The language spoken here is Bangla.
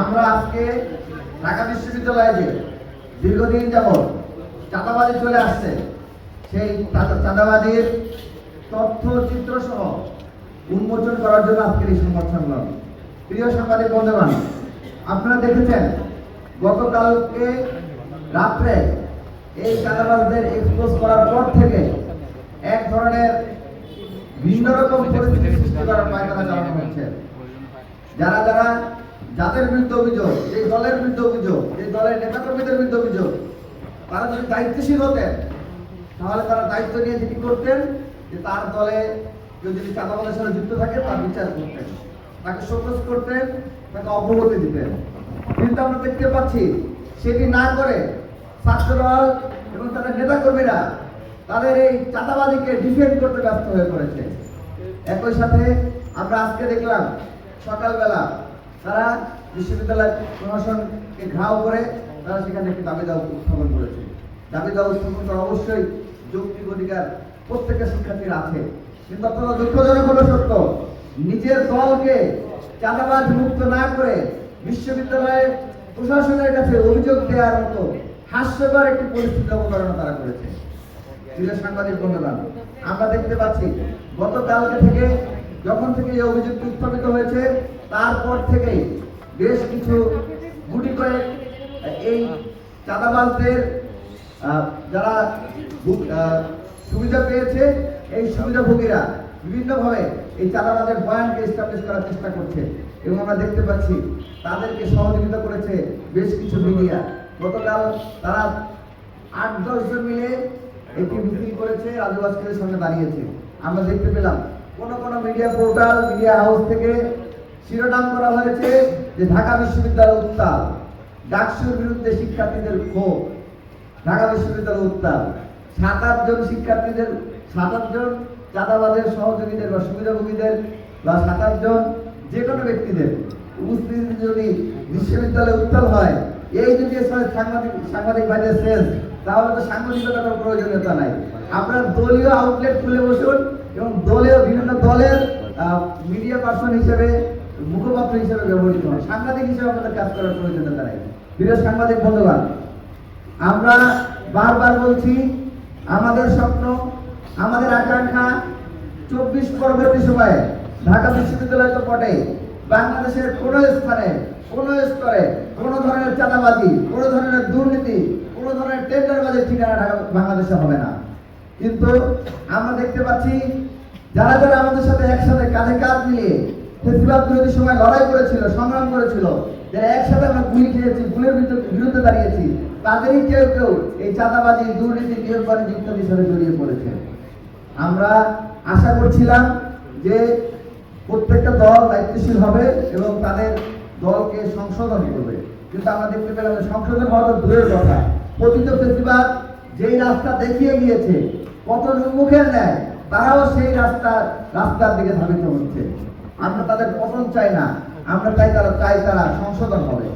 আমরা আজকে ঢাকা বিশ্ববিদ্যালয়ে যে দীর্ঘদিন যেমন চাঁদাবাজি চলে আসছে, সেই চাঁদা- চাঁদাবাজির তথ্য, চিত্র সহ উন্মোচন করার জন্য আজকের এই সংবাদ সম্মেলন। প্রিয় সাংবাদিক বন্ধুগণ, আপনারা দেখেছেন, গতকালকে রাত্রে এই চাঁদাবাজদের এক্সপোজ করার পর থেকে এক ধরনের ভিন্ন রকম পরিস্থিতি সৃষ্টি করার পায়খানা চালানো হচ্ছে। যারা যারা যাদের বিরুদ্ধে অভিযোগ, এই দলের বিরুদ্ধে অভিযোগ, এই দলের নেতাকর্মীদের বিরুদ্ধে অভিযোগ। তারা যদি দায়িত্বশীল হতেন, তাহলে তারা দায়িত্ব নিয়ে যেটি করতেন যে তার দলে কেউ যদি চাঁদাবাদের সাথে যুক্ত থাকে, তার বিচার করতেন। তাকে শোকজ করতেন, তাকে অব্যাহতি দিতেন। কিন্তু আমরা দেখতে পাচ্ছি সেটি না করে ছাত্রদল এবং তাদের নেতাকর্মীরা তাদের এই চাঁদাবাদীকে ডিফেন্ড করতে ব্যস্ত হয়ে পড়েছে। একই সাথে আমরা আজকে দেখলাম, সকালবেলা তারা বিশ্ববিদ্যালয় প্রশাসনকে ঘাও করে তারা সেখানে একটি দাবি দাওয়া উত্থাপন করেছে। দাবি দাওয়া উত্থাপন করা অবশ্যই যৌক্তিক অধিকার প্রত্যেকটা শিক্ষার্থীর আছে। কিন্তু অত্যন্ত দুঃখজনক হলো সত্য, নিজের দলকে চাঁদাবাজ মুক্ত না করে বিশ্ববিদ্যালয়ের প্রশাসনের কাছে অভিযোগ দেওয়ার মতো হাস্যকর একটি পরিস্থিতি অবতারণা তারা করেছে। সাংবাদিক বন্ধুগণ আমরা দেখতে পাচ্ছি, গতকালকে থেকে যখন থেকে এই অভিযোগটি উত্থাপিত হয়েছে, তারপর থেকে বেশ কিছু গুটি কয়েক, এই চাঁদাবাজদের যারা সুবিধা পেয়েছে, এই সুবিধাভোগীরা বিভিন্নভাবে এই চাঁদাবাজের বয়ানকে এস্টাবলিশ করার চেষ্টা করছে এবং আমরা দেখতে পাচ্ছি তাদেরকে সহযোগিতা করেছে বেশ কিছু মিডিয়া। গতকাল তারা আট দশজন মিলে একটি মিটিং করেছে, রাজু ভাস্করের সামনে দাঁড়িয়েছে। আমরা দেখতে পেলাম কোন কোন মিডিয়া পোর্টাল মিডিয়া হাউস থেকে শিরোনাম করা হয়েছে যে ঢাকা বিশ্ববিদ্যালয় উত্তাল, ডাকসুর বিরুদ্ধে শিক্ষার্থীদের ক্ষোভ। ঢাকা বিশ্ববিদ্যালয় উত্তাল সাত আট জন শিক্ষার্থীদের সাত আট জন চাঁদাবাদের সহযোগীদের বা সুবিধাভোগীদের বা সাত আট জন যে কোনো ব্যক্তিদের উপস্থিতি যদি বিশ্ববিদ্যালয়ে উত্তাল হয়, এই যদি সাংবাদিক সাংবাদিক ভাইদের সেন্স তাহলে তো সাংবাদিকতার প্রয়োজনীয়তা নাই। আপনার দলীয় আউটলেট খুলে বসুন এবং দলীয় বিভিন্ন দলের মিডিয়া পার্সন হিসেবে, মুখপাত্র হিসেবে ব্যবহৃত হন সাংবাদিক হিসেবে আপনাদের কাজ করার প্রয়োজনীয়তা নাই। প্রিয় সাংবাদিক বন্ধুগণ, আমরা বারবার বলছি, আমাদের স্বপ্ন, আমাদের আকাঙ্ক্ষা, চব্বিশ পরবর্তী সময়ে ঢাকা বিশ্ববিদ্যালয় তো বটে বাংলাদেশের কোন স্থানে, কোন স্তরে, কোন ধরনের চাঁদাবাজি, কোন ধরনের দুর্নীতি, কোন ধরনের টেন্ডারবাজির ঠিকানা ঢাকা, বাংলাদেশে হবে না। কিন্তু আমরা দেখতে পাচ্ছি যারা যারা আমাদের সাথে একসাথে কাঁধে কাঁধ মিলিয়ে ফেস্টিভাল বিরোধী সময় লড়াই করেছিল, সংগ্রাম করেছিল, যারা একসাথে আমরা গুলি খেয়েছি, গুলির বিরুদ্ধে- দাঁড়িয়েছি, তাদেরই কেউ কেউ এই চাঁদাবাজি, দুর্নীতি নিয়োগ বাণিজ্য ইত্যাদির সাথে জড়িয়ে পড়েছে। আমরা আশা করছিলাম যে প্রত্যেকটা দল দায়িত্বশীল হবে এবং তাদের দলকে সংশোধন করবে। কিন্তু আমরা দেখতে পেলাম সংশোধন হওয়া তো দূরের কথা। পতিত ফেস্টিভাল যেই রাস্তা দেখিয়ে গিয়েছে কত মুখের নেয় তারাও সেই রাস্তা, রাস্তার দিকে ধাবিত হচ্ছে। আমরা তাদের পতন চাই না, আমরা চাই তারা চাই তারা সংশোধন হবে।